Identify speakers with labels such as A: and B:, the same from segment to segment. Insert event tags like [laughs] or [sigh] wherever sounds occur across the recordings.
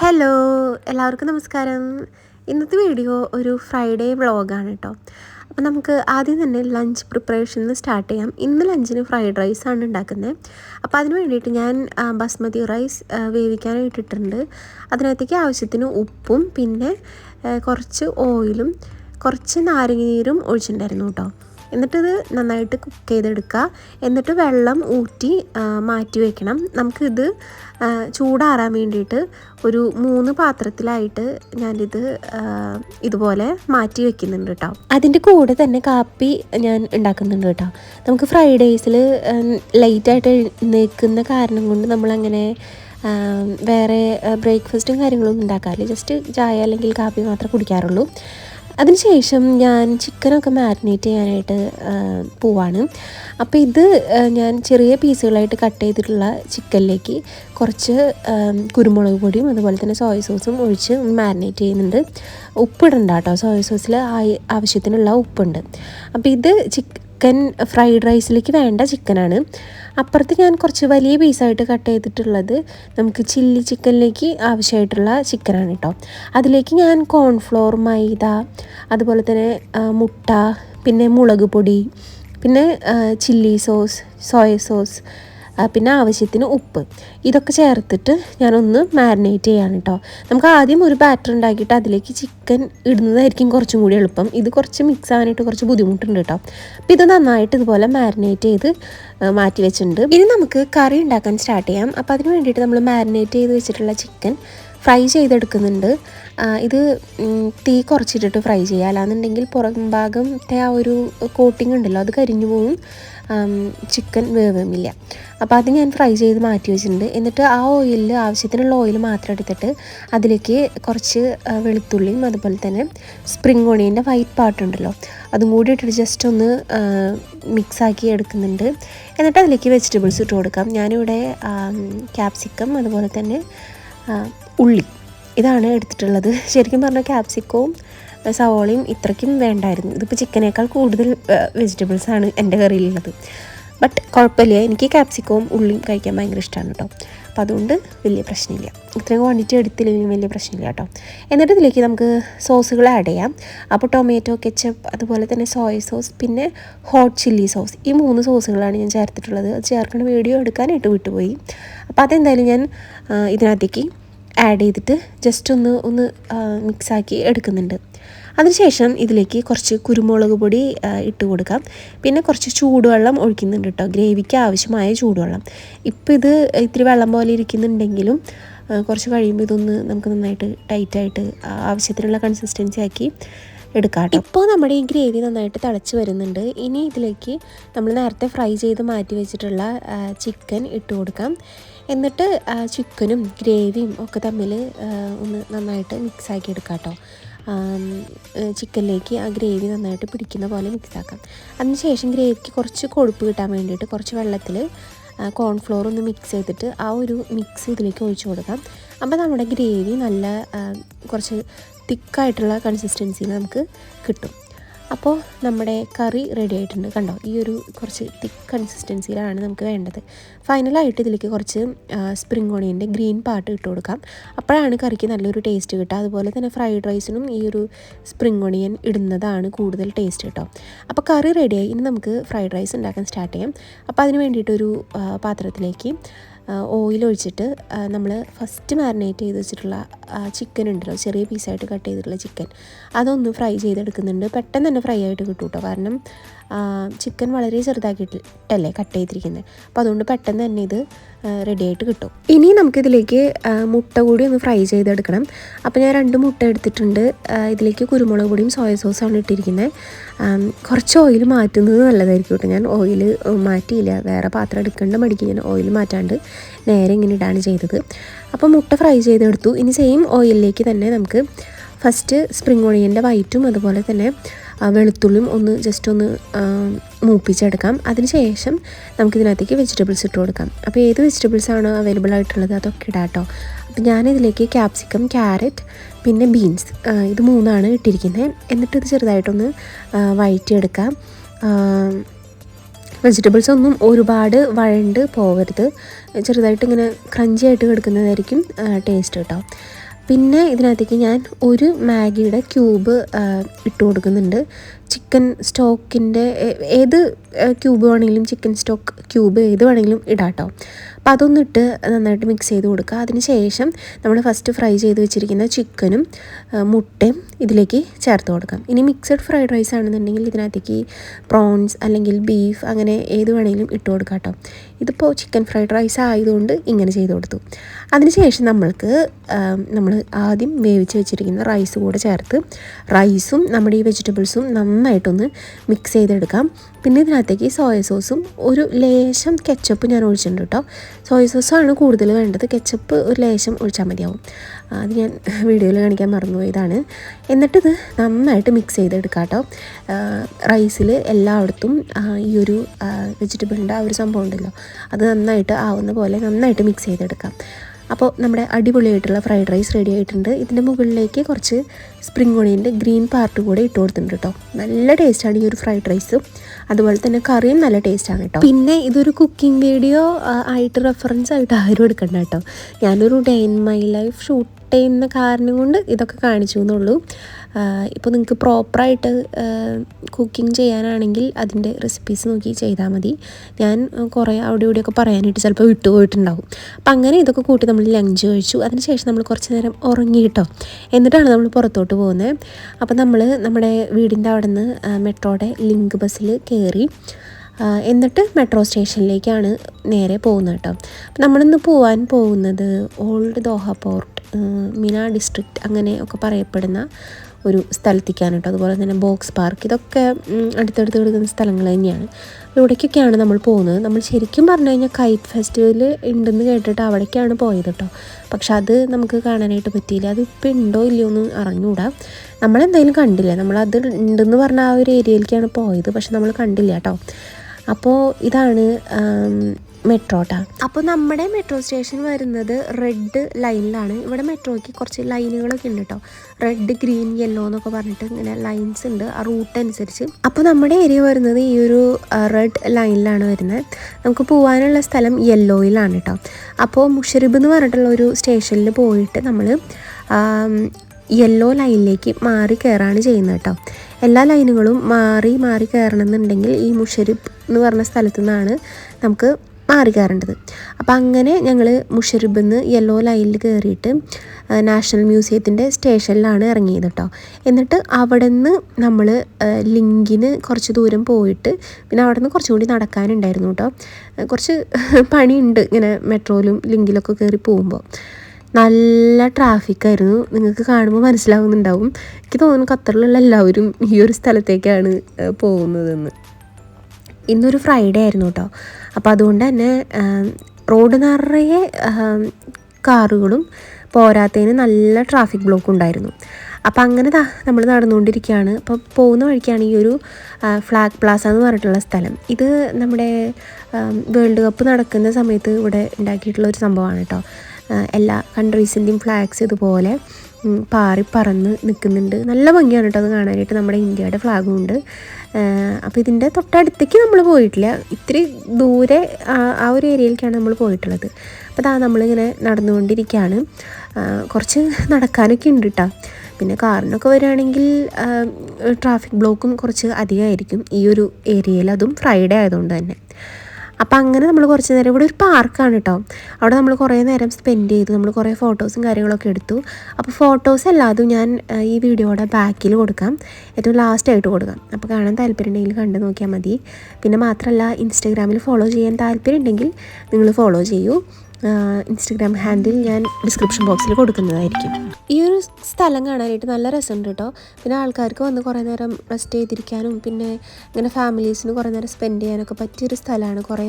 A: Hello എല്ലാവർക്കും നമസ്കാരം. ഇന്നത്തെ വീഡിയോ ഒരു ഫ്രൈഡേ വ്ളോഗാണ് കേട്ടോ അപ്പോൾ നമുക്ക് ആദ്യം തന്നെ ലഞ്ച് പ്രിപ്പറേഷൻ സ്റ്റാർട്ട് ചെയ്യാം. ഇന്ന് ലഞ്ചിന് ഫ്രൈഡ് റൈസ് ആണ് ഉണ്ടാക്കുന്നത് അപ്പോൾ അതിന് വേണ്ടിയിട്ട് ഞാൻ ബസ്മതി റൈസ് വേവിക്കാനായിട്ടിട്ടുണ്ട് അതിനകത്തേക്ക് ആവശ്യത്തിന് ഉപ്പും പിന്നെ കുറച്ച് ഓയിലും കുറച്ച് നാരങ്ങ നീരും ഒഴിച്ചിട്ടുണ്ടായിരുന്നു കേട്ടോ എന്നിട്ടിത് നന്നായിട്ട് കുക്ക് ചെയ്തെടുക്കുക. എന്നിട്ട് വെള്ളം ഊറ്റി മാറ്റി വയ്ക്കണം നമുക്കിത് ചൂടാറാൻ വേണ്ടിയിട്ട് ഒരു മൂന്ന് പാത്രത്തിലായിട്ട് ഞാനിത് ഇതുപോലെ മാറ്റി വെക്കുന്നുണ്ട് കേട്ടോ അതിന്റെ കൂടെ തന്നെ കാപ്പി ഞാൻ ഉണ്ടാക്കുന്നുണ്ട് കേട്ടോ നമുക്ക് ഫ്രൈഡേയ്സിൽ ലൈറ്റായിട്ട് നിൽക്കുന്ന കാരണം കൊണ്ട് നമ്മളങ്ങനെ വേറെ ബ്രേക്ക്ഫാസ്റ്റും കാര്യങ്ങളൊന്നും ഉണ്ടാക്കാറില്ല. ജസ്റ്റ് ചായ അല്ലെങ്കിൽ കാപ്പി മാത്രമേ കുടിക്കാറുള്ളൂ. അതിനുശേഷം ഞാൻ ചിക്കനൊക്കെ മാരിനേറ്റ് ചെയ്യാനായിട്ട് പോവാണ്. അപ്പോൾ ഇത് ഞാൻ ചെറിയ പീസുകളായിട്ട് കട്ട് ചെയ്തിട്ടുള്ള ചിക്കനിലേക്ക് കുറച്ച് കുരുമുളക് പൊടിയും അതുപോലെ തന്നെ സോയ സോസും ഒഴിച്ച് മാരിനേറ്റ് ചെയ്യുന്നുണ്ട്. ഉപ്പിടണ്ട കേട്ടോ. സോയ സോസിൽ ആവശ്യത്തിനുള്ള ഉപ്പുണ്ട്. അപ്പോൾ ഇത് ചിക്കൻ ഫ്രൈഡ് റൈസിലേക്ക് വേണ്ട ചിക്കനാണ്. അപ്പുറത്ത് ഞാൻ കുറച്ച് വലിയ പീസായിട്ട് കട്ട് ചെയ്തിട്ടുള്ളത് നമുക്ക് ചില്ലി ചിക്കനിലേക്ക് ആവശ്യമായിട്ടുള്ള ചിക്കനാണ് കേട്ടോ അതിലേക്ക് ഞാൻ കോൺഫ്ലോർ മൈദ അതുപോലെ തന്നെ മുട്ട പിന്നെ മുളക് പൊടി പിന്നെ ചില്ലി സോസ് സോയ സോസ് പിന്നെ ആവശ്യത്തിന് ഉപ്പ്. ഇതൊക്കെ ചേർത്തിട്ട് ഞാനൊന്ന് മാരിനേറ്റ് ചെയ്യാണ് കേട്ടോ നമുക്ക് ആദ്യം ഒരു ബാറ്റർ ഉണ്ടാക്കിയിട്ട് അതിലേക്ക് ചിക്കൻ ഇടുന്നതായിരിക്കും കുറച്ചും കൂടി എളുപ്പം. ഇത് കുറച്ച് മിക്സ് ആവാനായിട്ട് കുറച്ച് ബുദ്ധിമുട്ടുണ്ട് കേട്ടോ അപ്പോൾ ഇത് നന്നായിട്ട് ഇതുപോലെ മാരിനേറ്റ് ചെയ്ത് മാറ്റി വെച്ചിട്ടുണ്ട്. ഇനി നമുക്ക് കറി ഉണ്ടാക്കാൻ സ്റ്റാർട്ട് ചെയ്യാം. അപ്പോൾ അതിന് വേണ്ടിയിട്ട് നമ്മൾ മാരിനേറ്റ് ചെയ്ത് വെച്ചിട്ടുള്ള ചിക്കൻ ഫ്രൈ ചെയ്തെടുക്കുന്നുണ്ട്. ഇത് തീ കുറച്ചിട്ടിട്ട് ഫ്രൈ ചെയ്യുക. അല്ലാന്നുണ്ടെങ്കിൽ പുറം ഭാഗത്തെ ആ ഒരു കോട്ടിംഗ് ഉണ്ടല്ലോ അത് കരിഞ്ഞു പോകും ചിക്കൻ വേവുമില്ല അപ്പോൾ അത് ഞാൻ ഫ്രൈ ചെയ്ത് മാറ്റി വെച്ചിട്ടുണ്ട്. എന്നിട്ട് ആ ഓയിലിൽ ആവശ്യത്തിനുള്ള ഓയിൽ മാത്രം എടുത്തിട്ട് അതിലേക്ക് കുറച്ച് വെളുത്തുള്ളിയും അതുപോലെ തന്നെ സ്പ്രിംഗ് ഓണിയന്റെ വൈറ്റ് പാർട്ട് ഉണ്ടല്ലോ അതും കൂടി ഇട്ടിട്ട് ജസ്റ്റ് ഒന്ന് മിക്സാക്കി എടുക്കുന്നുണ്ട്. എന്നിട്ട് അതിലേക്ക് വെജിറ്റബിൾസ് ഇട്ട് കൊടുക്കാം. ഞാനിവിടെ ക്യാപ്സിക്കം അതുപോലെ തന്നെ ഉള്ളി. ഇതാണ് എടുത്തിട്ടുള്ളത്. ശരിക്കും പറഞ്ഞാൽ ക്യാപ്സിക്കവും സവോളയും ഇത്രയ്ക്കും വേണ്ടായിരുന്നു. ഇതിപ്പോൾ ചിക്കനേക്കാൾ കൂടുതൽ വെജിറ്റബിൾസാണ് എന്റെ കറിയിലുള്ളത്. ബട്ട് കുഴപ്പമില്ല. എനിക്ക് ക്യാപ്സിക്കവും ഉള്ളിയും കഴിക്കാൻ ഭയങ്കര ഇഷ്ടമാണ് കേട്ടോ അപ്പോൾ അതുകൊണ്ട് വലിയ പ്രശ്നമില്ല. ഇത്രയും ക്വാണ്ടിറ്റി എടുത്തില്ലെങ്കിലും വലിയ പ്രശ്നമില്ല കേട്ടോ എന്നിട്ട് ഇതിലേക്ക് നമുക്ക് സോസുകൾ ആഡ് ചെയ്യാം. അപ്പോൾ ടൊമാറ്റോ കെച്ചപ്പ് അതുപോലെ തന്നെ സോയ സോസ് പിന്നെ ഹോട്ട് ചില്ലി സോസ് ഈ മൂന്ന് സോസുകളാണ് ഞാൻ ചേർത്തിട്ടുള്ളത്. അത് ചേർക്കുന്ന വീഡിയോ എടുക്കാനായിട്ട് വിട്ടുപോയി. അപ്പോൾ അതെന്തായാലും ഞാൻ ഇതിനകത്തേക്ക് ആഡ് ചെയ്തിട്ട് ജസ്റ്റ് ഒന്ന് ഒന്ന് മിക്സാക്കി എടുക്കുന്നുണ്ട്. അതിനുശേഷം ഇതിലേക്ക് കുറച്ച് കുരുമുളക് പൊടി ഇട്ട് കൊടുക്കാം. പിന്നെ കുറച്ച് ചൂടുവെള്ളം ഒഴിക്കുന്നുണ്ട് കേട്ടോ. ഗ്രേവിക്ക് ആവശ്യമായ ചൂടുവെള്ളം. ഇപ്പോൾ ഇത് ഇത്തിരി വെള്ളം പോലെ ഇരിക്കുന്നുണ്ടെങ്കിലും കുറച്ച് കഴിയുമ്പോൾ ഇതൊന്ന് നമുക്ക് നന്നായിട്ട് ടൈറ്റായിട്ട് ആവശ്യത്തിനുള്ള കൺസിസ്റ്റൻസി ആക്കി എടുക്കാം ഇപ്പോൾ നമ്മുടെ ഈ ഗ്രേവി നന്നായിട്ട് തിളച്ച് വരുന്നുണ്ട്. ഇനി ഇതിലേക്ക് നമ്മൾ നേരത്തെ ഫ്രൈ ചെയ്ത് മാറ്റി വെച്ചിട്ടുള്ള ചിക്കൻ ഇട്ട് കൊടുക്കാം. എന്നിട്ട് ചിക്കനും ഗ്രേവിയും ഒക്കെ തമ്മിൽ ഒന്ന് നന്നായിട്ട് മിക്സാക്കി എടുക്കാം കേട്ടോ. ചിക്കനിലേക്ക് ആ ഗ്രേവി നന്നായിട്ട് പിടിക്കുന്ന പോലെ മിക്സാക്കാം അതിനുശേഷം ഗ്രേവിക്ക് കുറച്ച് കൊഴുപ്പ് കിട്ടാൻ വേണ്ടിയിട്ട് കുറച്ച് വെള്ളത്തിൽ കോൺഫ്ലോർ ഒന്ന് മിക്സ് ചെയ്തിട്ട് ആ ഒരു മിക്സ് ഇതിലേക്ക് ഒഴിച്ചു കൊടുക്കാം. അപ്പോൾ നമ്മുടെ ഗ്രേവി നല്ല കുറച്ച് തിക്കായിട്ടുള്ള കൺസിസ്റ്റൻസിയിൽ നമുക്ക് കിട്ടും. അപ്പോൾ നമ്മുടെ കറി റെഡി ആയിട്ടുണ്ട്. കണ്ടോ? ഈ ഒരു കുറച്ച് തിക്ക് കൺസിസ്റ്റൻസിയിലാണ് നമുക്ക് വേണ്ടത്. ഫൈനലായിട്ട് ഇതിലേക്ക് കുറച്ച് സ്പ്രിംഗ് ഓണിയന്റെ ഗ്രീൻ പാർട്ട് ഇട്ട് കൊടുക്കാം. അപ്പോഴാണ് കറിക്ക് നല്ലൊരു ടേസ്റ്റ് കിട്ടുക. അതുപോലെ തന്നെ ഫ്രൈഡ് റൈസിനും ഈ ഒരു സ്പ്രിംഗ് ഓണിയൻ ഇടുന്നതാണ് കൂടുതൽ ടേസ്റ്റ് കേട്ടോ. അപ്പോൾ കറി റെഡിയായി ഇനി നമുക്ക് ഫ്രൈഡ് റൈസ് ഉണ്ടാക്കാൻ സ്റ്റാർട്ട് ചെയ്യാം. അപ്പോൾ അതിന് വേണ്ടിയിട്ടൊരു പാത്രത്തിലേക്ക് ഓയിൽ ഒഴിച്ചിട്ട് നമ്മൾ ഫസ്റ്റ് മാരിനേറ്റ് ചെയ്ത് വെച്ചിട്ടുള്ള ചിക്കൻ ഉണ്ടല്ലോ ചെറിയ പീസായിട്ട് കട്ട് ചെയ്തിട്ടുള്ള ചിക്കൻ അതൊന്ന് ഫ്രൈ ചെയ്തെടുക്കുന്നുണ്ട്. പെട്ടെന്ന് തന്നെ ഫ്രൈ ആയിട്ട് കിട്ടും കേട്ടോ കാരണം ചിക്കൻ വളരെ ചെറുതാക്കിയിട്ടല്ലേ കട്ട് ചെയ്തിരിക്കുന്നത് അപ്പോൾ അതുകൊണ്ട് പെട്ടെന്ന് തന്നെ ഇത് റെഡി ആയിട്ട് കിട്ടും. ഇനി നമുക്കിതിലേക്ക് മുട്ട കൂടി ഒന്ന് ഫ്രൈ ചെയ്തെടുക്കണം. അപ്പോൾ ഞാൻ രണ്ട് മുട്ട എടുത്തിട്ടുണ്ട്. ഇതിലേക്ക് കുരുമുളക് പൊടിയും സോയ സോസാണ് ഇട്ടിരിക്കുന്നത് കുറച്ച് ഓയിൽ മാറ്റുന്നത് നല്ലതായിരിക്കും കേട്ടോ. ഞാൻ ഓയിൽ മാറ്റിയില്ല. വേറെ പാത്രം എടുക്കേണ്ട മടിക്ക് ഞാൻ ഓയിൽ മാറ്റാണ്ട് നേരെ ഇങ്ങനെ ഇടാണ് ചെയ്തത്. അപ്പോൾ മുട്ട ഫ്രൈ ചെയ്തെടുത്തു. ഇനി സെയിം ഓയിലിലേക്ക് തന്നെ നമുക്ക് ഫസ്റ്റ് സ്പ്രിംഗ് ഓണിയന്റെ വൈറ്റും അതുപോലെ തന്നെ വെളുത്തുള്ളിയും ഒന്ന് ജസ്റ്റ് ഒന്ന് മൂപ്പിച്ചെടുക്കാം. അതിനുശേഷം നമുക്കിതിനകത്തേക്ക് വെജിറ്റബിൾസ് ഇട്ട് കൊടുക്കാം. അപ്പോൾ ഏത് വെജിറ്റബിൾസ് ആണോ അവൈലബിൾ ആയിട്ടുള്ളത്? അതൊക്കെ ഇടാം കേട്ടോ. അപ്പോൾ ഞാനിതിലേക്ക് ക്യാപ്സിക്കം ക്യാരറ്റ് പിന്നെ ബീൻസ് ഇത് മൂന്നാണ് ഇട്ടിരിക്കുന്നത് എന്നിട്ട് ഇത് ചെറുതായിട്ടൊന്ന് വഴറ്റിയെടുക്കാം. വെജിറ്റബിൾസ് ഒന്നും ഒരുപാട് വഴണ്ട് പോകരുത്. ചെറുതായിട്ട് ഇങ്ങനെ ക്രഞ്ചി ആയിട്ട് കിടക്കുന്നതായിരിക്കും ടേസ്റ്റ് കേട്ടോ. പിന്നെ ഇതിനകത്തേക്ക് ഞാൻ ഒരു മാഗിയുടെ ക്യൂബ് ഇട്ട് കൊടുക്കുന്നുണ്ട്. ചിക്കൻ സ്റ്റോക്കിന്റെ ഏത് ക്യൂബ് വേണമെങ്കിലും ചിക്കൻ സ്റ്റോക്ക് ക്യൂബ് ഏത് വേണമെങ്കിലും ഇടാം കേട്ടോ അപ്പോൾ അതൊന്നിട്ട് നന്നായിട്ട് മിക്സ് ചെയ്ത് കൊടുക്കുക. അതിന് ശേഷം നമ്മൾ ഫസ്റ്റ് ഫ്രൈ ചെയ്ത് വെച്ചിരിക്കുന്ന ചിക്കനും മുട്ടയും ഇതിലേക്ക് ചേർത്ത് കൊടുക്കാം. ഇനി മിക്സഡ് ഫ്രൈഡ് റൈസ് ആണെന്നുണ്ടെങ്കിൽ ഇതിനകത്തേക്ക് പ്രോൺസ് അല്ലെങ്കിൽ ബീഫ് അങ്ങനെ ഏത് വേണമെങ്കിലും ഇട്ട് കൊടുക്കാം കേട്ടോ. ഇതിപ്പോൾ ചിക്കൻ ഫ്രൈഡ് റൈസ് ആയതുകൊണ്ട് ഇങ്ങനെ ചെയ്ത് കൊടുത്തു. അതിനുശേഷം നമ്മൾക്ക് നമ്മൾ ആദ്യം വേവിച്ച് വെച്ചിരിക്കുന്ന റൈസ് കൂടെ ചേർത്ത് റൈസും നമ്മുടെ ഈ വെജിറ്റബിൾസും നന്നായിട്ടൊന്ന് മിക്സ് ചെയ്തെടുക്കാം. പിന്നെ ഇതിനകത്തേക്ക് സോയ സോസും ഒരു ലേശം കെച്ചപ്പ് ഞാൻ ഒഴിച്ചിട്ടുണ്ട് കേട്ടോ. സോയ സോസാണ് കൂടുതൽ വേണ്ടത് കെച്ചപ്പ് ഒരു ലേശം ഒഴിച്ചാൽ മതിയാവും. അത് ഞാൻ വീഡിയോയിൽ കാണിക്കാൻ മറന്നുപോയതാണ്. എന്നിട്ടിത് നന്നായിട്ട് മിക്സ് ചെയ്തെടുക്കാം കേട്ടോ റൈസിൽ എല്ലായിടത്തും ഈ ഒരു വെജിറ്റബിളിന്റെ ആ ഒരു സംഭവം ഉണ്ടല്ലോ. അത് നന്നായിട്ട് ആവുന്ന പോലെ നന്നായിട്ട് മിക്സ് ചെയ്തെടുക്കാം. അപ്പോൾ നമ്മുടെ അടിപൊളിയായിട്ടുള്ള ഫ്രൈഡ് റൈസ് റെഡി ആയിട്ടുണ്ട്. ഇതിന്റെ മുകളിലേക്ക് കുറച്ച് സ്പ്രിംഗ് ഓണിയന്റെ ഗ്രീൻ പാർട്ട് കൂടെ ഇട്ട് കൊടുത്തിട്ടുണ്ട് കേട്ടോ നല്ല ടേസ്റ്റാണ് ഈ ഒരു ഫ്രൈഡ് റൈസും അതുപോലെ തന്നെ കറിയും നല്ല ടേസ്റ്റാണ് കേട്ടോ പിന്നെ ഇതൊരു കുക്കിംഗ് വീഡിയോ ആയിട്ട് റെഫറൻസ് ആയിട്ട് ആരും എടുക്കണ്ട കേട്ടോ ഞാനൊരു day in my life shoot ചെയ്യുന്ന കാരണം കൊണ്ട് ഇതൊക്കെ കാണിച്ചു എന്നുള്ളൂ. ഇപ്പോൾ നിങ്ങൾക്ക് പ്രോപ്പറായിട്ട് കുക്കിംഗ് ചെയ്യാനാണെങ്കിൽ അതിന്റെ റെസിപ്പീസ് നോക്കി ചെയ്താൽ മതി. ഞാൻ കുറേ അവിടെ ഇവിടെയൊക്കെ പറയാനായിട്ട് ചിലപ്പോൾ വിട്ടുപോയിട്ടുണ്ടാവും. അപ്പം അങ്ങനെ ഇതൊക്കെ കൂട്ടി നമ്മൾ ലഞ്ച് കഴിച്ചു. അതിനുശേഷം നമ്മൾ കുറച്ച് നേരം ഉറങ്ങി കേട്ടോ എന്നിട്ടാണ് നമ്മൾ പുറത്തോട്ട് പോകുന്നത് അപ്പം നമ്മൾ നമ്മുടെ വീടിന്റെ അവിടെ നിന്ന് മെട്രോയുടെ ലിങ്ക് ബസ്സിൽ കയറി എന്നിട്ട് മെട്രോ സ്റ്റേഷനിലേക്കാണ് നേരെ പോകുന്നത് കേട്ടോ അപ്പം നമ്മളിന്ന് പോകാൻ പോകുന്നത് old Doha port Mina district അങ്ങനെ ഒക്കെ പറയപ്പെടുന്ന ഒരു സ്ഥലത്തേക്കാണ് കേട്ടോ. അതുപോലെ തന്നെ ബോക്സ് പാർക്ക് ഇതൊക്കെ അടുത്തടുത്ത് കിടക്കുന്ന സ്ഥലങ്ങൾ തന്നെയാണ്. ഇവിടേക്കൊക്കെയാണ് നമ്മൾ പോകുന്നത്. നമ്മൾ ശരിക്കും പറഞ്ഞു കഴിഞ്ഞാൽ കൈറ്റ് ഫെസ്റ്റിവൽ ഉണ്ടെന്ന് കേട്ടിട്ട് അവിടേക്കാണ് പോയത് കേട്ടോ. പക്ഷെ അത് നമുക്ക് കാണാനായിട്ട് പറ്റിയില്ല. അത് ഇപ്പം ഉണ്ടോ ഇല്ലയോ എന്ന് അറിഞ്ഞുകൂടാ. നമ്മളെന്തായാലും കണ്ടില്ല. നമ്മളത് ഉണ്ടെന്ന് പറഞ്ഞ ആ ഒരു ഏരിയയിലേക്കാണ് പോയത്. പക്ഷെ നമ്മൾ കണ്ടില്ല കേട്ടോ. അപ്പോൾ ഇതാണ് മെട്രോട്ടാ അപ്പോൾ നമ്മുടെ മെട്രോ സ്റ്റേഷൻ വരുന്നത് റെഡ് ലൈനിലാണ്. ഇവിടെ മെട്രോയ്ക്ക് കുറച്ച് ലൈനുകളൊക്കെ ഉണ്ട് കേട്ടോ റെഡ് ഗ്രീൻ യെല്ലോ എന്നൊക്കെ പറഞ്ഞിട്ട് ഇങ്ങനെ ലൈൻസ് ഉണ്ട്. ആ റൂട്ട് അനുസരിച്ച്. അപ്പോൾ നമ്മുടെ ഏരിയ വരുന്നത് ഈ ഒരു റെഡ് ലൈനിലാണ് വരുന്നത്. നമുക്ക് പോകാനുള്ള സ്ഥലം യെല്ലോയിലാണ് കേട്ടോ അപ്പോൾ മുഷരിബ് എന്ന് പറഞ്ഞിട്ടുള്ള ഒരു സ്റ്റേഷനിൽ പോയിട്ട് നമ്മൾ യെല്ലോ ലൈനിലേക്ക് മാറി കയറാണ് ചെയ്യുന്നത് കേട്ടോ എല്ലാ ലൈനുകളും മാറി മാറി കയറണമെന്നുണ്ടെങ്കിൽ ഈ മുഷരിബ് എന്ന് പറഞ്ഞ സ്ഥലത്തു നിന്നാണ് നമുക്ക് മാറി കയറേണ്ടത് അപ്പം അങ്ങനെ ഞങ്ങൾ മുഷരിബിൽ നിന്ന് യെല്ലോ ലൈനിൽ കയറിയിട്ട് നാഷണൽ മ്യൂസിയത്തിന്റെ സ്റ്റേഷനിലാണ് ഇറങ്ങിയത് കേട്ടോ എന്നിട്ട് അവിടെ നിന്ന് നമ്മൾ ലിങ്കിന് കുറച്ച് ദൂരം പോയിട്ട് പിന്നെ അവിടെ നിന്ന് കുറച്ചും കൂടി നടക്കാനുണ്ടായിരുന്നു കേട്ടോ കുറച്ച് പണിയുണ്ട് ഇങ്ങനെ മെട്രോയിലും ലിങ്കിലൊക്കെ കയറി പോകുമ്പോൾ നല്ല ട്രാഫിക്കായിരുന്നു. നിങ്ങൾക്ക് കാണുമ്പോൾ മനസ്സിലാവുന്നുണ്ടാവും. എനിക്ക് തോന്നുന്നു ഖത്തറിലുള്ള എല്ലാവരും ഈ ഒരു സ്ഥലത്തേക്കാണ് പോകുന്നതെന്ന്. ഇന്നൊരു ഫ്രൈഡേ ആയിരുന്നു കേട്ടോ അപ്പോൾ അതുകൊണ്ട് തന്നെ റോഡ് നിറയെ കാറുകളും പോരാത്തതിന് നല്ല ട്രാഫിക് ബ്ലോക്ക് ഉണ്ടായിരുന്നു. അപ്പോൾ അങ്ങനെ താ നമ്മൾ നടന്നുകൊണ്ടിരിക്കുകയാണ്. അപ്പോൾ പോകുന്ന വഴിക്കാണ് ഈ ഒരു ഫ്ലാഗ് പ്ലാസ എന്ന് പറഞ്ഞിട്ടുള്ള സ്ഥലം. ഇത് നമ്മുടെ വേൾഡ് കപ്പ് നടക്കുന്ന സമയത്ത് ഇവിടെ ഉണ്ടാക്കിയിട്ടുള്ള ഒരു സംഭവമാണ് കേട്ടോ എല്ലാ കൺട്രീസിന്റെയും ഫ്ലാഗ്സ് ഇതുപോലെ പാറി പറന്ന് നിൽക്കുന്നുണ്ട്. നല്ല ഭംഗിയാണ് കേട്ടോ അത് കാണാനായിട്ട്. നമ്മുടെ ഇന്ത്യയുടെ ഫ്ലാഗും ഉണ്ട്. അപ്പോൾ ഇതിന്റെ തൊട്ടടുത്തേക്ക് നമ്മൾ പോയിട്ടില്ല. ഇത്തിരി ദൂരെ ആ ഒരു ഏരിയയിലേക്കാണ് നമ്മൾ പോയിട്ടുള്ളത്. അപ്പോൾ അതാ നമ്മളിങ്ങനെ നടന്നുകൊണ്ടിരിക്കുകയാണ് കുറച്ച് നടക്കാനൊക്കെ ഉണ്ട് കേട്ടോ പിന്നെ കാറിനൊക്കെ വരികയാണെങ്കിൽ ട്രാഫിക് ബ്ലോക്കും കുറച്ച് അധികമായിരിക്കും ഈ ഒരു ഏരിയയിൽ. അതും ഫ്രൈഡേ ആയതുകൊണ്ട് തന്നെ. അപ്പം അങ്ങനെ നമ്മൾ കുറച്ച് നേരം ഇവിടെ ഒരു പാർക്കാണ് കേട്ടോ അവിടെ നമ്മൾ കുറേ നേരം സ്പെൻഡ് ചെയ്തു. നമ്മൾ കുറേ ഫോട്ടോസും കാര്യങ്ങളൊക്കെ എടുത്തു. അപ്പോൾ ഫോട്ടോസ് എല്ലാതും ഞാൻ ഈ വീഡിയോയുടെ ബാക്കിൽ കൊടുക്കാം. ഏറ്റവും ലാസ്റ്റ് ആയിട്ട് കൊടുക്കാം. അപ്പോൾ കാണാൻ താല്പര്യം ഉണ്ടെങ്കിൽ കണ്ടു നോക്കിയാൽ മതി. പിന്നെ മാത്രമല്ല ഇൻസ്റ്റാഗ്രാമിൽ ഫോളോ ചെയ്യാൻ താല്പര്യം ഉണ്ടെങ്കിൽ നിങ്ങൾ ഫോളോ ചെയ്യൂ. ഇൻസ്റ്റഗ്രാം ഹാൻഡിൽ ഞാൻ ഡിസ്ക്രിപ്ഷൻ ബോക്സിൽ കൊടുക്കുന്നതായിരിക്കും. ഈ ഒരു സ്ഥലം കാണാനായിട്ട് നല്ല രസമുണ്ട് കേട്ടോ. പിന്നെ ആൾക്കാർക്ക് വന്ന് കുറേ നേരം റെസ്റ്റ് ചെയ്തിരിക്കാനും പിന്നെ ഇങ്ങനെ ഫാമിലീസിന് കുറേ നേരം സ്പെൻഡ് ചെയ്യാനൊക്കെ പറ്റിയൊരു സ്ഥലമാണ് കുറേ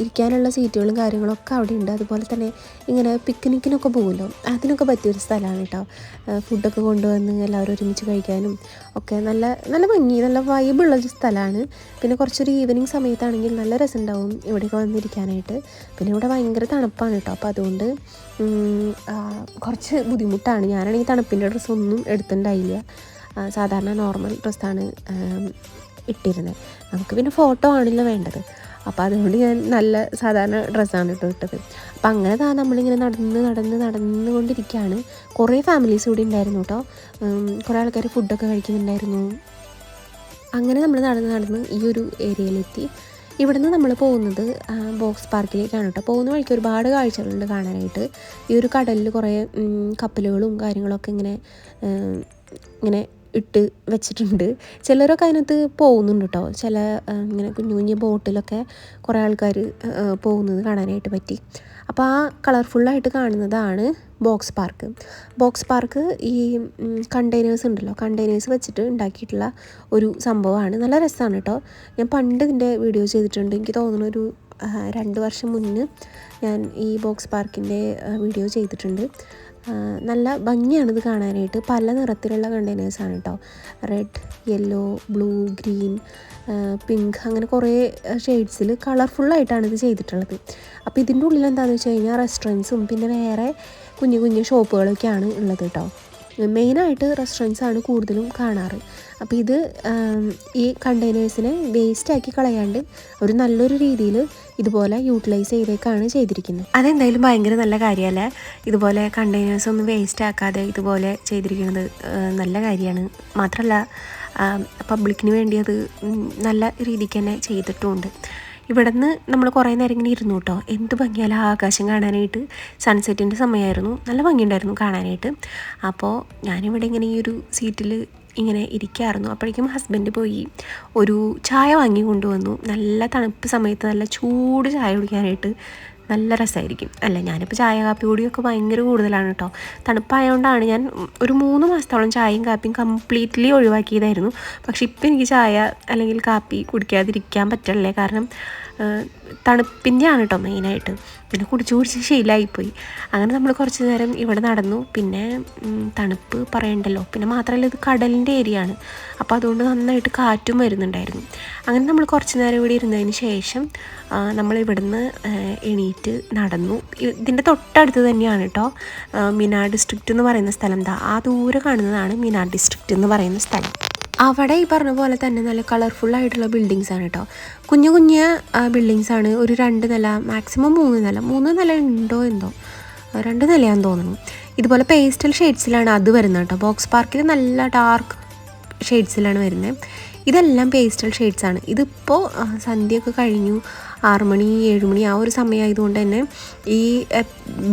A: ഇരിക്കാനുള്ള സീറ്റുകളും കാര്യങ്ങളൊക്കെ അവിടെ ഉണ്ട് അതുപോലെ തന്നെ ഇങ്ങനെ പിക്നിക്കിനൊക്കെ പോകുമല്ലോ അതിനൊക്കെ പറ്റിയൊരു സ്ഥലമാണ് കേട്ടോ. ഫുഡൊക്കെ കൊണ്ടുവന്ന് എല്ലാവരും ഒരുമിച്ച് കഴിക്കാനും ഒക്കെ നല്ല നല്ല ഭംഗി നല്ല വൈബുള്ളൊരു സ്ഥലമാണ്. പിന്നെ കുറച്ചൊരു ഈവനിങ് സമയത്താണെങ്കിൽ നല്ല രസമുണ്ടാവും ഇവിടെയൊക്കെ വന്നിരിക്കാനായിട്ട്. പിന്നെ ഇവിടെ ഭയങ്കര തണുപ്പാണ് കേട്ടോ. അപ്പോൾ അതുകൊണ്ട് കുറച്ച് ബുദ്ധിമുട്ടാണ്. ഞാനാണെങ്കിൽ തണുപ്പിന്റെ ഡ്രസ്സൊന്നും എടുത്തിട്ടുണ്ടായില്ല. സാധാരണ നോർമൽ ഡ്രസ്സാണ് ഇട്ടിരുന്നത്. നമുക്ക് പിന്നെ ഫോട്ടോ ആണല്ലോ വേണ്ടത്. അപ്പോൾ അതുകൊണ്ട് ഞാൻ നല്ല സാധാരണ ഡ്രസ്സാണ് കേട്ടോ ഇട്ടത് അപ്പോൾ അങ്ങനെ താ നമ്മളിങ്ങനെ നടന്ന് നടന്ന് നടന്നുകൊണ്ടിരിക്കുകയാണ് കുറേ ഫാമിലീസ് കൂടി ഉണ്ടായിരുന്നു കേട്ടോ കുറേ ആൾക്കാർ ഫുഡൊക്കെ കഴിക്കുന്നുണ്ടായിരുന്നു. അങ്ങനെ നമ്മൾ നടന്ന് നടന്ന് ഈ ഒരു ഏരിയയിലെത്തി. ഇവിടുന്ന് നമ്മൾ പോകുന്നത് ബോക്സ് പാർക്കിലേക്കാണ് കേട്ടോ പോകുന്ന വഴിക്ക് ഒരുപാട് കാഴ്ചകളുണ്ട് കാണാനായിട്ട്. ഈ ഒരു കടലിൽ കുറേ കപ്പലുകളും കാര്യങ്ങളൊക്കെ ഇങ്ങനെ ഇങ്ങനെ ഇട്ട് വെച്ചിട്ടുണ്ട്. ചിലരൊക്കെ അതിനകത്ത് പോകുന്നുണ്ട് കേട്ടോ ചില ഇങ്ങനെ കുഞ്ഞു കുഞ്ഞു ബോട്ടിലൊക്കെ കുറേ ആൾക്കാർ പോകുന്നത് കാണാനായിട്ട് പറ്റി. അപ്പോൾ ആ കളർഫുള്ളായിട്ട് കാണുന്നതാണ് ബോക്സ് പാർക്ക്. ബോക്സ് പാർക്ക് ഈ കണ്ടെയ്നേഴ്സ് ഉണ്ടല്ലോ. കണ്ടെയ്നേഴ്സ് വെച്ചിട്ട് ഉണ്ടാക്കിയിട്ടുള്ള ഒരു സംഭവമാണ്. നല്ല രസമാണ് കേട്ടോ ഞാൻ പണ്ട് ഇതിന്റെ വീഡിയോ ചെയ്തിട്ടുണ്ട്. എനിക്ക് തോന്നുന്ന ഒരു രണ്ട് വർഷം മുന്നേ ഞാൻ ഈ ബോക്സ് പാർക്കിന്റെ വീഡിയോ ചെയ്തിട്ടുണ്ട്. നല്ല ഭംഗിയാണ് ഇത് കാണാനായിട്ട്. പല നിറത്തിലുള്ള കണ്ടെയ്നേഴ്സാണ് കേട്ടോ red yellow blue green pink അങ്ങനെ കുറേ ഷെയ്ഡ്സിൽ കളർഫുള്ളായിട്ടാണ് ഇത് ചെയ്തിട്ടുള്ളത്. അപ്പോൾ ഇതിന്റെ ഉള്ളിൽ എന്താണെന്ന് വെച്ച് കഴിഞ്ഞാൽ റെസ്റ്റോറന്റ്സും പിന്നെ വേറെ കുഞ്ഞു കുഞ്ഞു ഷോപ്പുകളൊക്കെയാണ് ഉള്ളത് കേട്ടോ മെയിനായിട്ട് റെസ്റ്റോറന്റ്സാണ് കൂടുതലും കാണാറ്. അപ്പോൾ ഇത് ഈ കണ്ടെയ്നേഴ്സിനെ വേസ്റ്റാക്കി കളയാണ്ട് ഒരു നല്ലൊരു രീതിയിൽ ഇതുപോലെ യൂട്ടിലൈസ് ചെയ്തേക്കാണ് ചെയ്തിരിക്കുന്നത്. അതെന്തായാലും ഭയങ്കര നല്ല കാര്യമല്ലേ ഇതുപോലെ കണ്ടെയ്നേഴ്സ് ഒന്നും വേസ്റ്റ് ആക്കാതെ ഇതുപോലെ ചെയ്തിരിക്കുന്നത് നല്ല കാര്യമാണ്. മാത്രമല്ല പബ്ലിക്കിന് വേണ്ടി അത് നല്ല രീതിക്ക് തന്നെ ചെയ്തിട്ടുമുണ്ട് ഇവിടെ നിന്ന് നമ്മൾ കുറേ നേരം ഇങ്ങനെ ഇരുന്നു കേട്ടോ. എന്ത് ഭംഗിയാലും ആകാശം കാണാനായിട്ട് സൺസെറ്റിന്റെ സമയമായിരുന്നു. നല്ല ഭംഗിയുണ്ടായിരുന്നു കാണാനായിട്ട്. അപ്പോൾ ഞാനിവിടെ ഇങ്ങനെ ഈ ഒരു സീറ്റിൽ ഇങ്ങനെ ഇരിക്കായിരുന്നു. അപ്പോഴേക്കും ഹസ്ബൻഡ് പോയി ഒരു ചായ വാങ്ങി കൊണ്ടുവന്നു. നല്ല തണുപ്പ് സമയത്ത് നല്ല ചൂട് ചായ കുടിക്കാനായിട്ട് നല്ല രസമായിരിക്കും അല്ല ഞാനിപ്പോൾ ചായ കാപ്പി കൂടിയൊക്കെ ഭയങ്കര കൂടുതലാണ് കേട്ടോ തണുപ്പായതുകൊണ്ടാണ് ഞാൻ ഒരു മൂന്ന് മാസത്തോളം ചായയും കാപ്പിയും കംപ്ലീറ്റ്ലി ഒഴിവാക്കിയതായിരുന്നു. പക്ഷെ ഇപ്പം എനിക്ക് ചായ അല്ലെങ്കിൽ കാപ്പി കുടിക്കാതിരിക്കാൻ പറ്റില്ലേ കാരണം തണുപ്പിന്റെയാണ് കേട്ടോ മെയിനായിട്ട്. പിന്നെ കുടിച്ച് കുടിച്ച് ശീലമായിപ്പോയി അങ്ങനെ നമ്മൾ കുറച്ച് നേരം ഇവിടെ നടന്നു. പിന്നെ തണുപ്പ് പറയണ്ടല്ലോ. പിന്നെ മാത്രമല്ല ഇത് കടലിന്റെ ഏരിയ ആണ് അപ്പോൾ അതുകൊണ്ട് നന്നായിട്ട് കാറ്റും വരുന്നുണ്ടായിരുന്നു. അങ്ങനെ നമ്മൾ കുറച്ച് നേരം ഇവിടെ ഇരുന്നതിന് ശേഷം നമ്മൾ ഇവിടുന്ന് എണീറ്റ് നടന്നു. ഇതിന്റെ തൊട്ടടുത്ത് തന്നെയാണ് കേട്ടോ മിനാർ ഡിസ്ട്രിക്റ്റ് എന്ന് പറയുന്ന സ്ഥലം. ആ ദൂരെ കാണുന്നതാണ് മിനാർ ഡിസ്ട്രിക്റ്റ് എന്ന് പറയുന്ന സ്ഥലം. അവിടെ ഈ പറഞ്ഞ പോലെ തന്നെ നല്ല കളർഫുൾ ആയിട്ടുള്ള ബിൽഡിങ്സ് ആണ് കേട്ടോ കുഞ്ഞു കുഞ്ഞ് ബിൽഡിങ്സ് ആണ്. ഒരു രണ്ട് നില മാക്സിമം മൂന്ന് നില. മൂന്ന് നില ഉണ്ടോ എന്തോ? രണ്ട് നിലയാന്ന് തോന്നുന്നു. ഇതുപോലെ പേസ്റ്റൽ ഷെയ്ഡ്സിലാണ് അത് വരുന്നത് കേട്ടോ ബോക്സ് പാർക്കിൽ നല്ല ഡാർക്ക് ഷെയ്ഡ്സിലാണ് വരുന്നത്. ഇതെല്ലാം പേസ്റ്റൽ ഷെയ്ഡ്സ് ആണ്. ഇതിപ്പോൾ സന്ധ്യയൊക്കെ കഴിഞ്ഞു. ആറ് മണി ഏഴ് മണി ആ ഒരു സമയമായതുകൊണ്ട് തന്നെ ഈ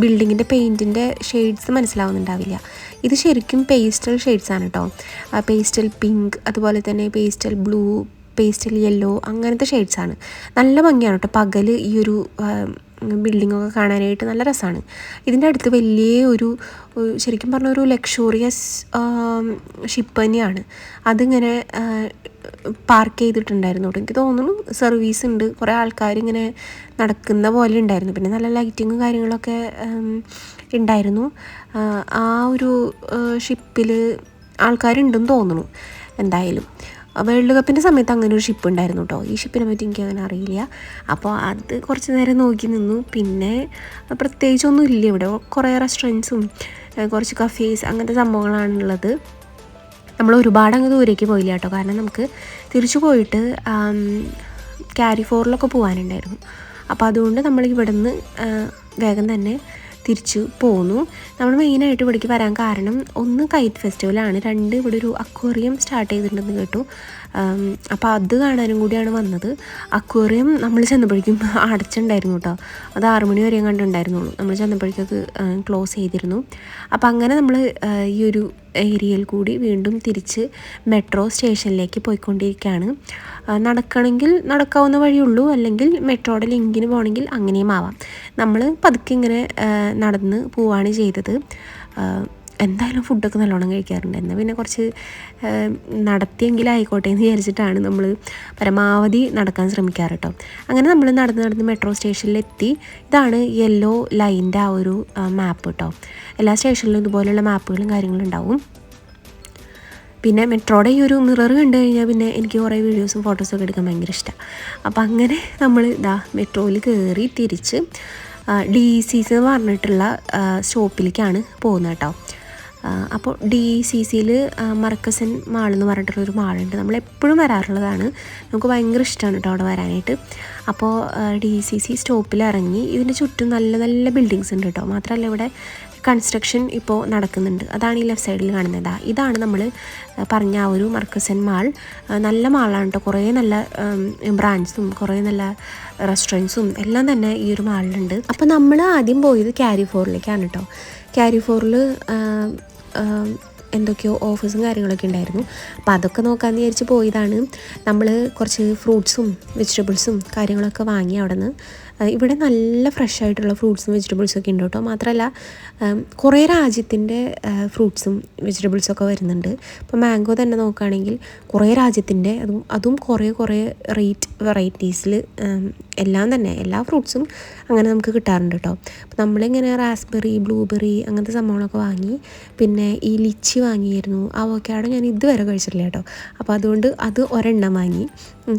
A: ബിൽഡിങ്ങിന്റെ പെയിന്റിന്റെ ഷെയ്ഡ്സ് മനസ്സിലാവുന്നുണ്ടാവില്ല. ഇത് ശരിക്കും പേസ്റ്റൽ ഷെയ്ഡ്സ് ആണ് കേട്ടോ പേസ്റ്റൽ പിങ്ക് അതുപോലെ തന്നെ പേസ്റ്റൽ ബ്ലൂ പേസ്റ്റൽ യെല്ലോ അങ്ങനത്തെ ഷെയ്ഡ്സ് ആണ്. നല്ല ഭംഗിയാണ് കേട്ടോ പകൽ ഈ ഒരു ബിൽഡിങ്ങൊക്കെ കാണാനായിട്ട് നല്ല രസമാണ്. ഇതിന്റെ അടുത്ത് വലിയ ഒരു ശരിക്കും പറഞ്ഞ ഒരു ലക്ഷൂറിയസ് ഷിപ്പ് തന്നെയാണ്. അതിങ്ങനെ പാർക്ക് ചെയ്തിട്ടുണ്ടായിരുന്നു കേട്ടോ എനിക്ക് തോന്നുന്നു സർവീസ് ഉണ്ട്. കുറേ ആൾക്കാർ ഇങ്ങനെ നടക്കുന്ന പോലെ ഉണ്ടായിരുന്നു. പിന്നെ നല്ല ലൈറ്റിങ്ങും കാര്യങ്ങളൊക്കെ ഉണ്ടായിരുന്നു. ആ ഒരു ഷിപ്പിൽ ആൾക്കാരുണ്ടെന്ന് തോന്നുന്നു. എന്തായാലും. വേൾഡ് കപ്പിന്റെ സമയത്ത് അങ്ങനെ ഒരു ഷിപ്പ് ഉണ്ടായിരുന്നു കേട്ടോ ഈ ഷിപ്പിനെ പറ്റി എനിക്ക് അങ്ങനെ അറിയില്ല. അപ്പോൾ അത് കുറച്ച് നേരം നോക്കി നിന്നു. പിന്നെ പ്രത്യേകിച്ചൊന്നും ഇല്ല ഇവിടെ. കുറേ റെസ്റ്റോറന്റ്സും കുറച്ച് കഫേസ് അങ്ങനത്തെ സംഭവങ്ങളാണുള്ളത്. നമ്മൾ ഒരുപാട് അങ്ങ് ദൂരേക്ക് പോയില്ല കേട്ടോ കാരണം നമുക്ക് തിരിച്ചു പോയിട്ട് ക്യാരി ഫോറിലൊക്കെ പോകാനുണ്ടായിരുന്നു അപ്പോൾ അതുകൊണ്ട് നമ്മൾ ഇവിടെ നിന്ന് വേഗം തന്നെ തിരിച്ചു പോന്നു. നമ്മൾ മെയിനായിട്ട് ഇവിടേക്ക് വരാൻ കാരണം ഒന്ന് കൈറ്റ് ഫെസ്റ്റിവലാണ് രണ്ട് ഇവിടെ ഒരു അക്വേറിയം സ്റ്റാർട്ട് ചെയ്തിട്ടുണ്ടെന്ന് കേട്ടു. അപ്പോൾ അത് കാണാനും കൂടിയാണ് വന്നത്. അക്വേറിയം നമ്മൾ ചെന്നപ്പോഴേക്കും [laughs] അടച്ചിട്ടുണ്ടായിരുന്നു കേട്ടോ അത് ആറ് മണി വരെയും കണ്ടുണ്ടായിരുന്നുള്ളൂ നമ്മൾ ചെന്നപ്പോഴേക്കത് ക്ലോസ് ചെയ്തിരുന്നു. അപ്പോൾ അങ്ങനെ നമ്മൾ ഈ ഒരു ഏരിയയിൽ കൂടി വീണ്ടും തിരിച്ച് മെട്രോ സ്റ്റേഷനിലേക്ക് പോയിക്കൊണ്ടിരിക്കുകയാണ് നടക്കണമെങ്കിൽ നടക്കാവുന്ന വഴിയുള്ളൂ അല്ലെങ്കിൽ മെട്രോയുടെ ലിങ്കിന് പോകണമെങ്കിൽ അങ്ങനെയും ആവാം. നമ്മൾ പതുക്കെ ഇങ്ങനെ നടന്ന് പോവുകയാണ് ചെയ്തത്. എന്തായാലും ഫുഡൊക്കെ നല്ലോണം കഴിക്കാറുണ്ട്. എന്നാൽ പിന്നെ കുറച്ച് നടത്തിയെങ്കിലായിക്കോട്ടെ എന്ന് വിചാരിച്ചിട്ടാണ് നമ്മൾ പരമാവധി നടക്കാൻ ശ്രമിക്കാറ് കേട്ടോ അങ്ങനെ നമ്മൾ നടന്ന് നടന്ന് മെട്രോ സ്റ്റേഷനിലെത്തി. ഇതാണ് യെല്ലോ ലൈന്റെ ആ ഒരു മാപ്പ് കേട്ടോ എല്ലാ സ്റ്റേഷനിലും ഇതുപോലെയുള്ള മാപ്പുകളും കാര്യങ്ങളും ഉണ്ടാവും. പിന്നെ മെട്രോയുടെ ഈ ഒരു മിറർ കണ്ടു കഴിഞ്ഞാൽ പിന്നെ എനിക്ക് കുറേ വീഡിയോസും ഫോട്ടോസൊക്കെ എടുക്കാൻ ഭയങ്കര ഇഷ്ടമാണ് അപ്പോൾ അങ്ങനെ നമ്മൾ ഇതാ മെട്രോയിൽ കയറി തിരിച്ച് ഡി സി സി എന്ന് പറഞ്ഞിട്ടുള്ള സ്റ്റോപ്പിലേക്കാണ് പോകുന്നത് കേട്ടോ അപ്പോൾ ഡി സി സിയിൽ മർക്കസൻ മാൾ എന്ന് പറഞ്ഞിട്ടുള്ളൊരു മാളുണ്ട്. നമ്മൾ എപ്പോഴും വരാറുള്ളതാണ്. നമുക്ക് ഭയങ്കര ഇഷ്ടമാണ് കേട്ടോ അവിടെ വരാനായിട്ട്. അപ്പോൾ ഡി സി സി സ്റ്റോപ്പിൽ ഇറങ്ങി ഇതിന്റെ ചുറ്റും നല്ല നല്ല ബിൽഡിങ്സ് ഉണ്ട് കേട്ടോ മാത്രമല്ല ഇവിടെ കൺസ്ട്രക്ഷൻ ഇപ്പോൾ നടക്കുന്നുണ്ട്. അതാണ് ഈ ലെഫ്റ്റ് സൈഡിൽ കാണുന്നത്. ഇതാണ് നമ്മൾ പറഞ്ഞ ആ ഒരു മർക്കസൻ മാൾ. നല്ല മാളാണ് കേട്ടോ കുറേ നല്ല ബ്രാഞ്ചസും കുറേ നല്ല റെസ്റ്റോറന്റ്സും എല്ലാം തന്നെ ഈ ഒരു മാളിലുണ്ട്. അപ്പോൾ നമ്മൾ ആദ്യം പോയത് ക്യാരി ഫോറിലേക്കാണ് കേട്ടോ ക്യാരി ഫോറിൽ എന്തൊക്കെയോ ഓഫേഴ്സും കാര്യങ്ങളൊക്കെ ഉണ്ടായിരുന്നു. അപ്പോൾ അതൊക്കെ നോക്കാമെന്ന് വിചാരിച്ച് പോയതാണ്. നമ്മൾ കുറച്ച് ഫ്രൂട്ട്സും വെജിറ്റബിൾസും കാര്യങ്ങളൊക്കെ വാങ്ങി അവിടെ നിന്ന് ഇവിടെ നല്ല ഫ്രഷ് ആയിട്ടുള്ള ഫ്രൂട്ട്സും വെജിറ്റബിൾസും ഒക്കെ ഉണ്ട് കേട്ടോ. മാത്രമല്ല കുറേ രാജ്യത്തിന്റെ ഫ്രൂട്ട്സും വെജിറ്റബിൾസും ഒക്കെ വരുന്നുണ്ട്. ഇപ്പോൾ മാംഗോ തന്നെ നോക്കുകയാണെങ്കിൽ കുറേ രാജ്യത്തിന്റെ അതും അതും കുറേ കുറേ റേറ്റ് വെറൈറ്റീസിൽ എല്ലാം തന്നെ എല്ലാ ഫ്രൂട്ട്സും അങ്ങനെ നമുക്ക് കിട്ടാറുണ്ട് കേട്ടോ. അപ്പോൾ നമ്മളിങ്ങനെ റാസ്ബെറി ബ്ലൂബെറി അങ്ങനത്തെ സംഭവങ്ങളൊക്കെ വാങ്ങി പിന്നെ ഈ ലിച്ചി വാങ്ങിയിരുന്നു അവക്കാടോ ഞാൻ ഇതുവരെ കഴിച്ചിട്ടില്ല കേട്ടോ. അപ്പോൾ അതുകൊണ്ട് അത് ഒരെണ്ണം വാങ്ങി.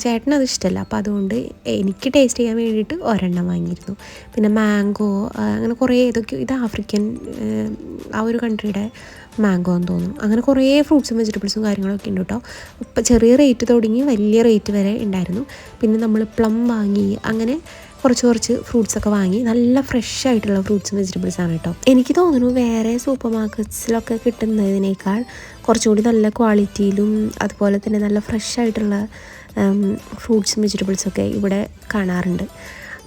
A: ചേട്ടനത് ഇഷ്ടമല്ല അപ്പോൾ അതുകൊണ്ട് എനിക്ക് ടേസ്റ്റ് ചെയ്യാൻ വേണ്ടിയിട്ട് ഒരെണ്ണം വാങ്ങിയിരുന്നു. പിന്നെ മാംഗോ അങ്ങനെ കുറേ ഇതൊക്കെ ഇത് ആഫ്രിക്കൻ ആ ഒരു കൺട്രിയുടെ മാംഗോ എന്ന് തോന്നുന്നു. അങ്ങനെ കുറേ ഫ്രൂട്ട്സും വെജിറ്റബിൾസും കാര്യങ്ങളൊക്കെ ഉണ്ട് കേട്ടോ. ഇപ്പം ചെറിയ റേറ്റ് തുടങ്ങി വലിയ റേറ്റ് വരെ ഉണ്ടായിരുന്നു. പിന്നെ നമ്മൾ പ്ലം വാങ്ങി അങ്ങനെ കുറച്ച് കുറച്ച് ഫ്രൂട്ട്സൊക്കെ വാങ്ങി നല്ല ഫ്രഷ് ആയിട്ടുള്ള ഫ്രൂട്ട്സും വെജിറ്റബിൾസ് ആണ് കേട്ടോ. എനിക്ക് തോന്നുന്നു വേറെ സൂപ്പർ മാർക്കറ്റ്സിലൊക്കെ കിട്ടുന്നതിനേക്കാൾ കുറച്ചുകൂടി നല്ല ക്വാളിറ്റിയിലും അതുപോലെ തന്നെ നല്ല ഫ്രഷ് ആയിട്ടുള്ള ഫ്രൂട്ട്സും വെജിറ്റബിൾസൊക്കെ ഇവിടെ കാണാറുണ്ട്.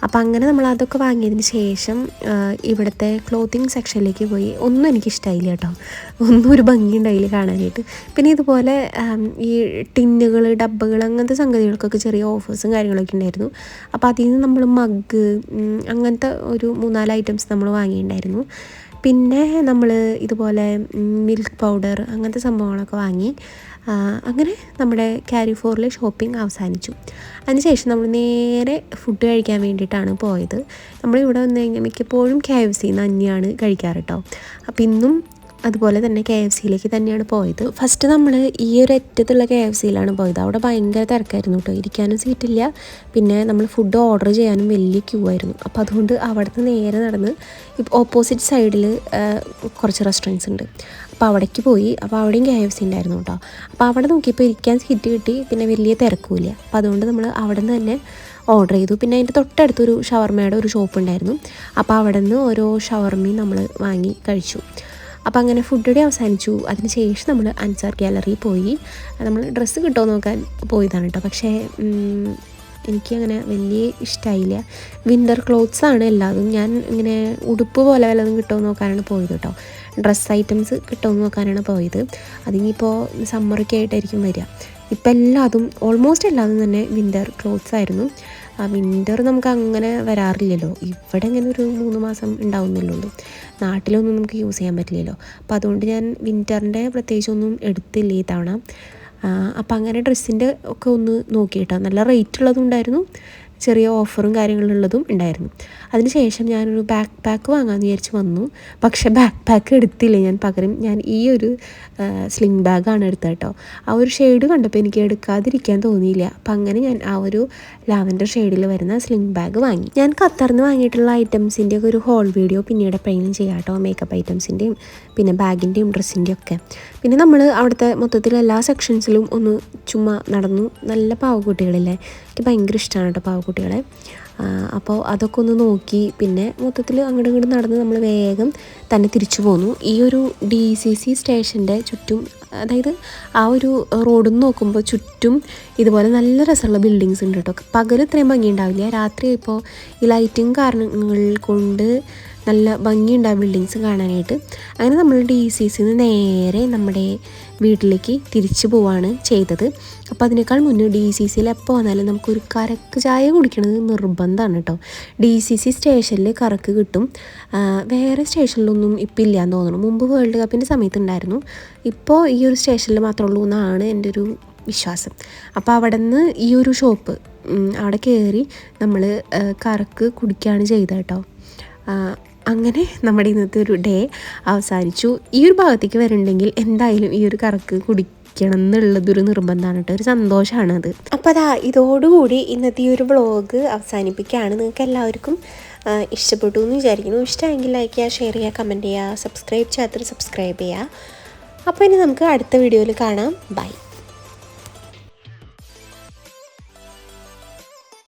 A: അപ്പം അങ്ങനെ നമ്മൾ അതൊക്കെ വാങ്ങിയതിന് ശേഷം ഇവിടുത്തെ ക്ലോത്തിങ് സെക്ഷനിലേക്ക് പോയി. ഒന്നും എനിക്ക് ഇഷ്ടമായില്ല കേട്ടോ. ഒന്നും ഒരു ഭംഗി ഉണ്ടായില്ല കാണാനായിട്ട്. പിന്നെ ഇതുപോലെ ഈ ടിന്നുകൾ ഡബ്ബകൾ അങ്ങനത്തെ സംഗതികൾക്കൊക്കെ ചെറിയ ഓഫേഴ്സും കാര്യങ്ങളൊക്കെ ഉണ്ടായിരുന്നു. അപ്പോൾ അതിൽ നിന്ന് നമ്മൾ മഗ് അങ്ങനത്തെ ഒരു മൂന്നാൽ ഐറ്റംസ് നമ്മൾ വാങ്ങിയിട്ടുണ്ടായിരുന്നു. പിന്നെ നമ്മൾ ഇതുപോലെ മിൽക്ക് പൗഡർ അങ്ങനത്തെ സംഭവങ്ങളൊക്കെ വാങ്ങി അങ്ങനെ നമ്മുടെ ക്യാരി ഷോപ്പിംഗ് അവസാനിച്ചു. അതിനുശേഷം നമ്മൾ നേരെ ഫുഡ് കഴിക്കാൻ വേണ്ടിയിട്ടാണ് പോയത്. നമ്മളിവിടെ വന്നു കഴിഞ്ഞാൽ മിക്കപ്പോഴും കെ എഫ് സിന്ന് തന്നെയാണ് കഴിക്കാറ് കേട്ടോ അപ്പം ഇന്നും അതുപോലെ തന്നെ കെ എഫ് സിയിലേക്ക് തന്നെയാണ് പോയത്. ഫസ്റ്റ് നമ്മൾ ഈ ഒരു അറ്റത്തുള്ള കെ എഫ് സിയിലാണ് പോയത്. അവിടെ ഭയങ്കര തിരക്കായിരുന്നു കേട്ടോ. ഇരിക്കാനും സീറ്റില്ല പിന്നെ നമ്മൾ ഫുഡ് ഓർഡർ ചെയ്യാനും വലിയ ക്യൂ ആയിരുന്നു. അപ്പോൾ അതുകൊണ്ട് അവിടുന്ന് നേരെ നടന്ന് ഇപ്പോൾ ഓപ്പോസിറ്റ് സൈഡിൽ കുറച്ച് റെസ്റ്റോറന്റ്സ് ഉണ്ട്. അപ്പോൾ അവിടേക്ക് പോയി. അപ്പോൾ അവിടെയും കെ എഫ് സി ഉണ്ടായിരുന്നു കേട്ടോ. അപ്പോൾ അവിടെ നോക്കിയപ്പോൾ ഇരിക്കാൻ സീറ്റ് കിട്ടി. പിന്നെ വലിയ തിരക്കുമില്ല. അപ്പോൾ അതുകൊണ്ട് നമ്മൾ അവിടെ നിന്ന് തന്നെ ഓർഡർ ചെയ്തു. പിന്നെ അതിന്റെ തൊട്ടടുത്തൊരു ഷവർമയുടെ ഒരു ഷോപ്പ് ഉണ്ടായിരുന്നു. അപ്പോൾ അവിടെ നിന്ന് ഓരോ ഷവർമയും നമ്മൾ വാങ്ങി കഴിച്ചു. അപ്പോൾ അങ്ങനെ ഫുഡ് ഡേ അവസാനിച്ചു. അതിനുശേഷം നമ്മൾ അൻസാർ ഗ്യാലറിയിൽ പോയി. നമ്മൾ ഡ്രസ്സ് കിട്ടുമോ നോക്കാൻ പോയതാണ് കേട്ടോ പക്ഷേ എനിക്ക് അങ്ങനെ വലിയ ഇഷ്ടമായില്ല വിന്റർ ക്ലോത്ത്സ് ആണ് എല്ലാതും. ഞാൻ ഇങ്ങനെ ഉടുപ്പ് പോലെ വല്ലതും കിട്ടുമോ നോക്കാനാണ് പോയത് കേട്ടോ ഡ്രസ്സ് ഐറ്റംസ് കിട്ടുമോ നോക്കാനാണ് പോയത്. അതിനിപ്പോൾ സമ്മറൊക്കെ ആയിട്ടായിരിക്കും വരിക. ഇപ്പം എല്ലാതും ഓൾമോസ്റ്റ് എല്ലാതും തന്നെ വിന്റർ ക്ലോത്ത്സ് ആയിരുന്നു. ആ വിന്റർ നമുക്ക് അങ്ങനെ വരാറില്ലല്ലോ. ഇവിടെ ഇങ്ങനെ ഒരു മൂന്ന് മാസം ഉണ്ടാവുന്നുള്ളൂ നാട്ടിലൊന്നും നമുക്ക് യൂസ് ചെയ്യാൻ പറ്റില്ലല്ലോ. അപ്പോൾ അതുകൊണ്ട് ഞാൻ വിന്ററിന്റെ പ്രത്യേകിച്ചൊന്നും എടുത്തില്ല ഈ തവണ. അപ്പം അങ്ങനെ ഡ്രസ്സിന്റെ ഒക്കെ ഒന്ന് നോക്കിയിട്ടാണ് നല്ല റേറ്റ് ഉള്ളതും ഉണ്ടായിരുന്നു. ചെറിയ ഓഫറും കാര്യങ്ങളുള്ളതും ഉണ്ടായിരുന്നു. അതിനുശേഷം ഞാനൊരു ബാക്ക് പാക്ക് വാങ്ങാമെന്ന് വിചാരിച്ച് വന്നു. പക്ഷേ ബാക്ക് പാക്ക് എടുത്തില്ല. ഞാൻ പകരം ഞാൻ ഈ ഒരു സ്ലിംഗ് ബാഗാണ് എടുത്തത് കേട്ടോ ആ ഒരു ഷെയ്ഡ് കണ്ടപ്പോൾ എനിക്ക് എടുക്കാതിരിക്കാൻ തോന്നിയില്ല. അപ്പം അങ്ങനെ ഞാൻ ആ ഒരു ലാവൻഡർ ഷെയ്ഡിൽ വരുന്ന സ്ലിംഗ് ബാഗ് വാങ്ങി. ഞാൻ കത്തർന്ന് വാങ്ങിയിട്ടുള്ള ഐറ്റംസിന്റെ ഒക്കെ ഒരു ഹോൾ വീഡിയോ പിന്നീട് എപ്പോഴെങ്കിലും ചെയ്യാം കേട്ടോ മേക്കപ്പ് ഐറ്റംസിന്റെയും പിന്നെ ബാഗിന്റെയും ഡ്രസ്സിന്റെയും ഒക്കെ. പിന്നെ നമ്മൾ അവിടുത്തെ മൊത്തത്തിൽ എല്ലാ സെക്ഷൻസിലും ഒന്ന് ചുമ്മാ നടന്നു. നല്ല പാവക്കുട്ടികളില്ലേ എനിക്ക് ഭയങ്കര ഇഷ്ടമാണ് കേട്ടോ പാവക്കുട്ടികളെ അപ്പോൾ അതൊക്കെ ഒന്ന് നോക്കി പിന്നെ മൊത്തത്തിൽ അങ്ങോട്ടും ഇങ്ങോട്ടും നടന്ന് നമ്മൾ വേഗം തന്നെ തിരിച്ചു പോന്നു. ഈ ഒരു ഡി സി സി സ്റ്റേഷന്റെ ചുറ്റും അതായത് ആ ഒരു റോഡിൽ നിന്ന് നോക്കുമ്പോൾ ചുറ്റും ഇതുപോലെ നല്ല രസമുള്ള ബിൽഡിങ്സ് ഉണ്ട് കേട്ടോ. പകൽ ഇത്രയും ഭംഗി ഉണ്ടാവില്ല രാത്രി ഇപ്പോൾ ഈ ലൈറ്റിംഗ് കാരണങ്ങൾ കൊണ്ട് നല്ല ഭംഗിയുണ്ട് ആ ബിൽഡിങ്സ് കാണാനായിട്ട്. അങ്ങനെ നമ്മൾ ഡി സി സിന്ന് നേരെ നമ്മുടെ വീട്ടിലേക്ക് തിരിച്ചു പോവാണ് ചെയ്തത്. അപ്പോൾ അതിനേക്കാൾ മുന്നേ ഡി സി സിയിൽ എപ്പോൾ വന്നാലും നമുക്കൊരു കറക്ക് ചായ കുടിക്കണത് നിർബന്ധമാണ് കേട്ടോ ഡി സി സി സ്റ്റേഷനിൽ കറക്ക് കിട്ടും. വേറെ സ്റ്റേഷനിലൊന്നും ഇപ്പം എന്ന് തോന്നുന്നു. മുമ്പ് വേൾഡ് കപ്പിന്റെ സമയത്തുണ്ടായിരുന്നു ഇപ്പോൾ ഈ ഒരു സ്റ്റേഷനിൽ മാത്രമേ ഉള്ളൂ എന്നാണ് എന്റെ ഒരു വിശ്വാസം. അപ്പോൾ അവിടെ നിന്ന് ഈ ഒരു ഷോപ്പ് അവിടെ കയറി നമ്മൾ കറക്ക് കുടിക്കുകയാണ് ചെയ്തത് കേട്ടോ അങ്ങനെ നമ്മുടെ ഇന്നത്തെ ഒരു ഡേ അവസാനിച്ചു. ഈ ഒരു ഭാഗത്തേക്ക് വരുന്നുണ്ടെങ്കിൽ എന്തായാലും ഈ ഒരു കറക്ക് കുടിക്കണം എന്നുള്ളതൊരു നിർബന്ധമാണ് കേട്ടോ. ഒരു സന്തോഷമാണ് അത്. അപ്പോൾ അതാ ഇതോടുകൂടി ഇന്നത്തെ ഈ ഒരു വ്ളോഗ് അവസാനിപ്പിക്കുകയാണ്. നിങ്ങൾക്ക് എല്ലാവർക്കും ഇഷ്ടപ്പെട്ടു എന്ന് വിചാരിക്കുന്നു. ഇഷ്ടമെങ്കിൽ ലൈക്ക് ചെയ്യുക ഷെയർ ചെയ്യുക കമന്റ് ചെയ്യുക സബ്സ്ക്രൈബ് ചെയ്യാത്തവർ സബ്സ്ക്രൈബ് ചെയ്യുക. അപ്പോൾ ഇനി നമുക്ക് അടുത്ത വീഡിയോയിൽ കാണാം. ബൈ